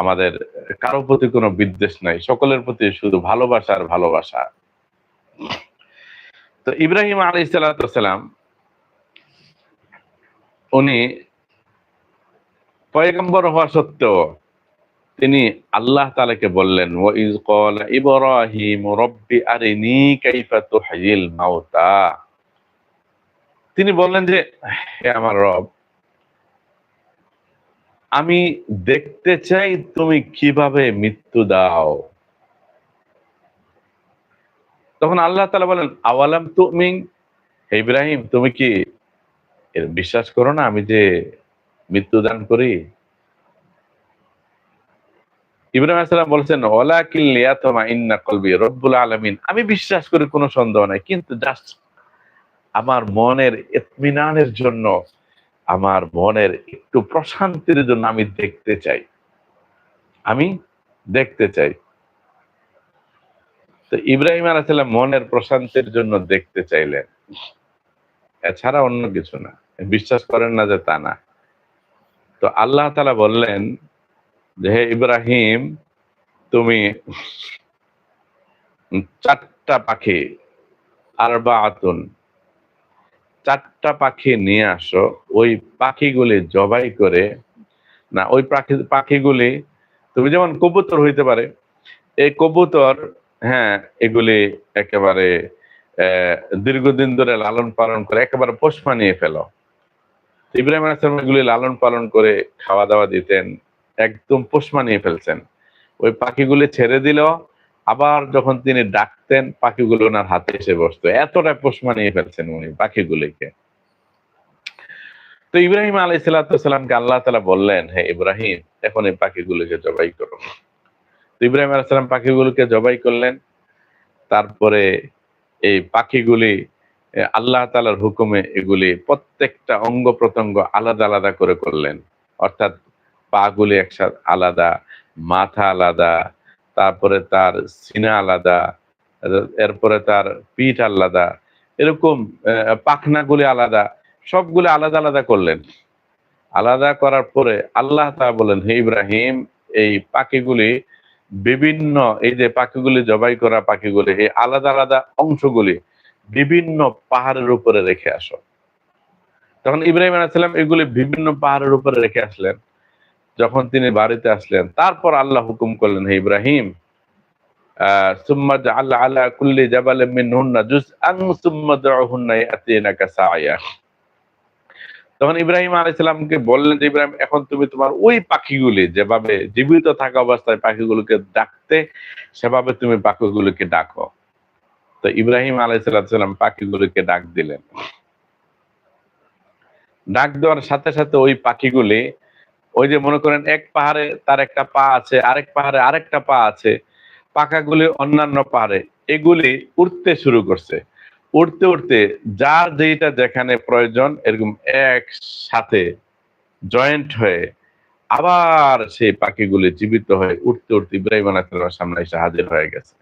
আমাদের কারও প্রতি কোনো বিদ্বেষ নাই, সকলের প্রতি শুধু ভালোবাসা আর ভালোবাসা। তো ইব্রাহিম আলী সালাম উনি পয়গম্বর হওয়া সত্ত্বেও তিনি আল্লাহ তালাকে বললেন ও ইজ কল ইব্রাহিম, রব্বি আরিনি কাইফা তুহয়িল মাউতা। তিনি বললেন যে, হে আমার রব আমি দেখতে চাই তুমি কীভাবে মৃত্যু দাও। তখন আল্লাহ তালা বলেন, আওয়ালাম তুমিং ইব্রাহিম, তুমি কি এর বিশ্বাস করো না আমি যে মৃত্যু দান করি? ইব্রাহিম আসসালাম বলছেন ওলা কিল্লিয়াতমা ইন্না কলবি রব্বুল আলমিন। আমি বিশ্বাস করি কোনো সন্দেহ নাই, কিন্তু জাস্ট আমার মনের ইতমিনানের জন্য আমার মনের একটু প্রশান্তির জন্য আমি দেখতে চাই। আমি দেখতে চাই। তো ইব্রাহিম আলাইসাল্লাম মনের প্রশান্তির জন্য দেখতে চাইলেন। এছাড়া অন্য কিছু না। বিশ্বাস করেন না যে তা না। তো আল্লাহ তালা বললেন যে, হে ইব্রাহিম, তুমি চারটা পাখি আর বা আতুন চারটা পাখি নিয়ে আসো, ওই পাখিগুলি জবাই করে, না, ওই পাখি, পাখিগুলি, তুমি যেমন কবুতর হইতে পারে, এই কবুতর হ্যাঁ এগুলি একেবারে দীর্ঘদিন ধরে লালন পালন করে, একেবারে পোষ মানিয়ে ফেলো। ইব্রাহিম আসলাম এগুলি লালন পালন করে খাওয়া দাওয়া দিতেন, একদম পোষ মানিয়ে ফেলছেন। ওই পাখিগুলি ছেড়ে দিল আবার যখন তিনি ডাকতেন, পাখিগুলো ওনার হাতে এসে বসতো। এতটা পোষ মানিয়ে ফেলছেন উনি পাখিগুলিকে। তো ইব্রাহিম আলাই সাল্লাতামকে আল্লাহ তালা বললেন হ্যাঁ ইব্রাহিম, এখন এই পাখিগুলোকে জবাই করো। তো ইব্রাহিম আলাইসাল্লাম পাখিগুলোকে জবাই করলেন। তারপরে এই পাখিগুলি আল্লাহ তালার হুকুমে এগুলি প্রত্যেকটা অঙ্গ প্রত্যঙ্গ আলাদা আলাদা করে করলেন। অর্থাৎ পাগুলি একসাথে আলাদা, মাথা আলাদা তারপরে তার সিনা আলাদা, এরপরে তার পিঠ আলাদা, এরকম পাখনাগুলি আলাদা, সবগুলি আলাদা আলাদা করলেন। আলাদা করার পরে আল্লাহ তা বলেন, হে ইব্রাহিম, এই পাখিগুলি বিভিন্ন, এই যে পাখিগুলি জবাই করা পাখিগুলি, এই আলাদা আলাদা অংশগুলি বিভিন্ন পাহাড়ের উপরে রেখে আসো। তখন ইব্রাহিম আলাইসাল্লাম এগুলি বিভিন্ন পাহাড়ের উপরে রেখে আসলেন। যখন তিনি বাড়িতে আসলেন, তারপর আল্লাহ হুকুম করলেন, হে ইব্রাহিম তখন ইব্রাহিম বললেন যে, ইব্রাহিম, এখন তুমি তোমার ওই পাখিগুলি, যেভাবে জীবিত থাকা অবস্থায় পাখিগুলোকে ডাকতে, সেভাবে তুমি পাখিগুলোকে ডাকো। তো ইব্রাহিম আলাইসাল্লাম পাখিগুলোকে ডাক দিলেন। ডাক দেওয়ার সাথে সাথে ওই পাখিগুলি ওই যে মনে করেন এক পাহাড়ে তার একটা পা আছে, আরেক পাহাড়ে আরেকটা পা আছে, পাখাগুলি অন্যান্য পাহাড়ে। এগুলি উঠতে শুরু করছে। উঠতে উঠতে যার যেটা যেখানে প্রয়োজন এরকম একসাথে জয়েন্ট হয়ে আবার সেই পাখিগুলি জীবিত হয়ে উঠতে উঠতে ইব্রাহিম আলাইসালামের সামনে এসে হাজির হয়ে গেছে।